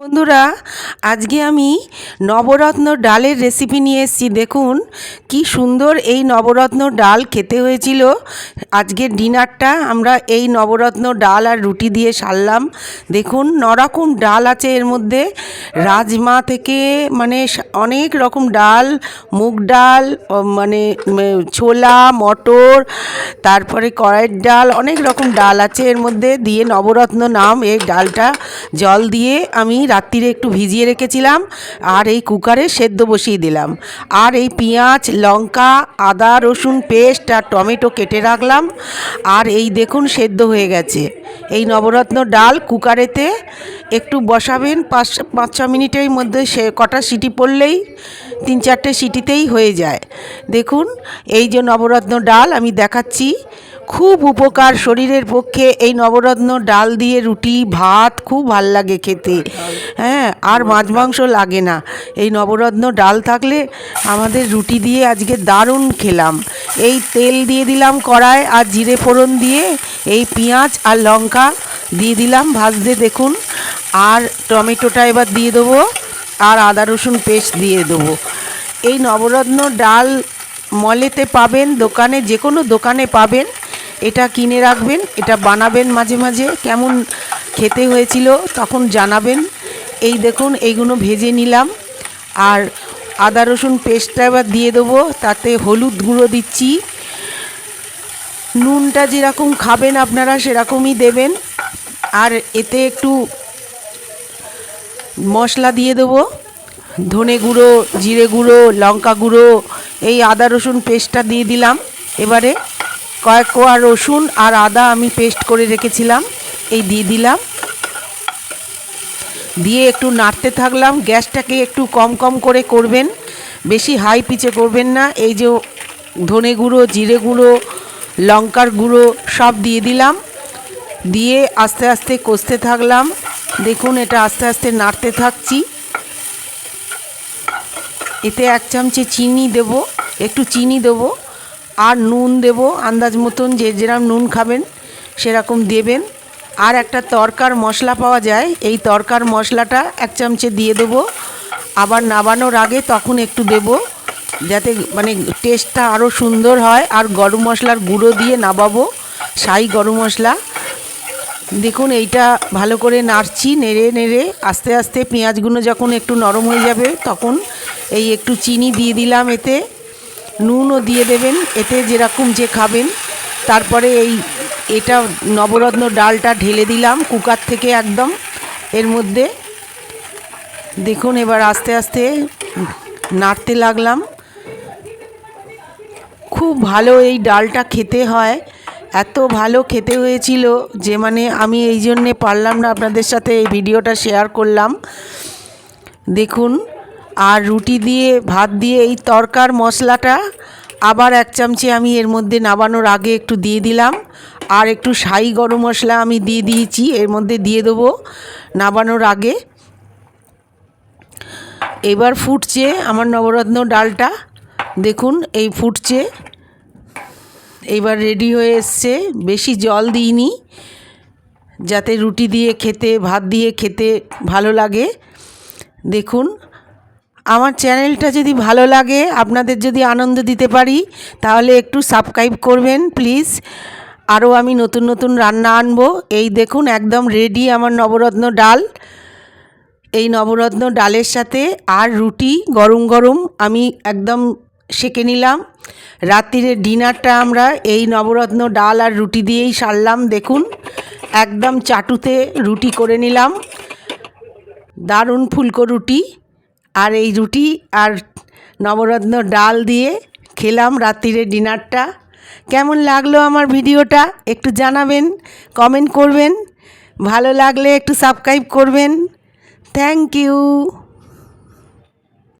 বন্ধুরা, আজকে আমি নবরত্ন ডালের রেসিপি নিয়ে এসেছি। দেখুন কি সুন্দর এই নবরত্ন ডাল খেতে হয়েছিল। আজকে ডিনারটা আমরা এই নবরত্ন ডাল আর রুটি দিয়ে সারলাম। দেখুন নরকম ডাল আছে এর মধ্যে। রাজমা থেকে মানে অনেক রকম ডাল, মুগ ডাল মানে ছোলা, মটর, তারপরে কড়াইয়ের ডাল, অনেক রকম ডাল আছে এর মধ্যে। দিয়ে নবরত্ন নাম এই ডালটা জল দিয়ে আমি রাত্রিরে একটু ভিজিয়ে রেখেছিলাম, আর এই কুকারে সেদ্ধ বসিয়ে দিলাম। আর এই পেঁয়াজ, লঙ্কা, আদা, রসুন পেস্ট আর টমেটো কেটে রাখলাম। আর এই দেখুন সেদ্ধ হয়ে গেছে। এই নবরত্ন ডাল কুকারেতে একটু বসাবেন, পাঁচ পাঁচ, ছ মিনিটের মধ্যে সে কটা সিটি পড়লেই, তিন চারটে সিটিতেই হয়ে যায়। দেখুন, এই যে নবরত্ন ডাল আমি দেখাচ্ছি। খুব উপকার শরীরের পক্ষে। এই নবরত্ন ডাল দিয়ে রুটি, ভাত খুব ভালো লাগে খেতে। হ্যাঁ আর মাছ মাংস লাগে না। এই নবরত্ন ডাল থাকলে আমাদের রুটি দিয়ে আজকে দারুণ খেলাম। এই তেল দিয়ে দিলাম কড়ায় আর জিরে ফোড়ন দিয়ে, এই পেঁয়াজ আর লঙ্কা দিয়ে দিলাম ভাজতে দেখুন। আর টমেটোটা এবার দিয়ে দেবো আর আদা রসুন পেস্ট দিয়ে দেবো। এই নবরত্ন ডাল মলেতে পাবেন, দোকানে যে কোনো দোকানে পাবেন। এটা কিনে রাখবেন, এটা বানাবেন মাঝে মাঝে, কেমন খেতে হয়েছিল তখন জানাবেন। এই দেখুন, এইগুলো ভেজে নিলাম। আর আদা রসুন পেস্টটা এবার দিয়ে দেবো, তাতে হলুদ গুঁড়ো দিচ্ছি। নুনটা যেরকম খাবেন আপনারা, সেরকমই দেবেন। আর এতে একটু মশলা দিয়ে দেবো। ধনে গুঁড়ো, জিরে গুঁড়ো, লঙ্কা গুঁড়ো, এই আদা রসুন পেস্টটা দিয়ে দিলাম। এবারে কয়েক কোয়া রসুন আর আদা আমি পেস্ট করে রেখেছিলাম, এই দিয়ে দিলাম। দিয়ে একটু নাড়তে থাকলাম, গ্যাসটাকে একটু কম কম করে করবেন, বেশি হাই পিচে করবেন না, এই যে ধনে গুঁড়ো, জিরে গুঁড়ো, লঙ্কার গুঁড়ো সব দিয়ে দিলাম। দিয়ে আস্তে আস্তে কষতে থাকলাম, দেখুন এটা আস্তে আস্তে নাড়তে থাকছি। এতে এক চামচে চিনি দেবো, একটু চিনি দেবো। আর নুন দেবো, আন্দাজ মতন যে যেরকম নুন খাবেন, সেরকম দেবেন। আর একটা তরকার মশলা পাওয়া যায়, এই তরকার মশলাটা এক চামচে দিয়ে দেবো। আবার নাবানোর আগে তখন একটু দেবো, যাতে মানে টেস্টটা আরও সুন্দর হয়। আর গরম মশলার গুঁড়ো দিয়ে নাবাবো সাই গরম মশলা। দেখুন, এইটা ভালো করে নাড়ছি, নেড়ে নেড়ে আস্তে আস্তে পেঁয়াজগুলো যখন একটু নরম হয়ে যাবে, তখন এই একটু চিনি দিয়ে দিলাম এতে। নুনও দিয়ে দেবেন, এতে যেরকম যে খাবেন। তারপরে এই, এটা নবরত্ন ডালটা ঢেলে দিলাম কুকার থেকে একদম। এর মধ্যে দেখুন এবার আস্তে আস্তে নাড়তে লাগলাম। খুব ভালো এই ডালটা খেতে হয়। এত ভালো খেতে হয়েছিল যে মানে আমি এই জন্যে পারলাম না আপনাদের সাথে এই ভিডিওটা শেয়ার করলাম। দেখুন আর রুটি দিয়ে, ভাত দিয়ে এই তরকার মশলাটা আবার এক চামচে আমি এর মধ্যে নাবানোর আগে একটু দিয়ে দিলাম। আর একটু সাই গরম মশলা আমি দিয়ে দিয়েছি, এর মধ্যে দিয়ে দেবো নাবানোর আগে। এবার ফুটছে আমার নবরত্ন ডালটা। দেখুন, এই ফুটছে। এবার রেডি হয়ে এসছে। বেশি জল দিইনি, যাতে রুটি দিয়ে খেতে, ভাত দিয়ে খেতে ভালো লাগে। দেখুন আমার চ্যানেলটা যদি ভালো লাগে, আপনাদের যদি আনন্দ দিতে পারি, তাহলে একটু সাবস্ক্রাইব করবেন প্লিজ আরও আমি নতুন নতুন রান্না আনব। এই দেখুন, একদম রেডি আমার নবরত্ন ডাল। এই নবরত্ন ডালের সাথে আর রুটি গরম গরম আমি একদম সেঁকে নিলাম। রাত্রিরের ডিনারটা আমরা এই নবরত্ন ডাল আর রুটি দিয়েই সারলাম, দেখুন। একদম চাটুতে রুটি করে নিলাম। দারুণ ফুলকো রুটি। আর এই রুটি আর নবরত্ন ডাল দিয়ে খেলাম রাত্রিরে ডিনারটা। কেমন লাগল আমার ভিডিওটা একটু জানাবেন কমেন্ট করবেন, ভালো লাগলে একটু সাবস্ক্রাইব করবেন। Thank you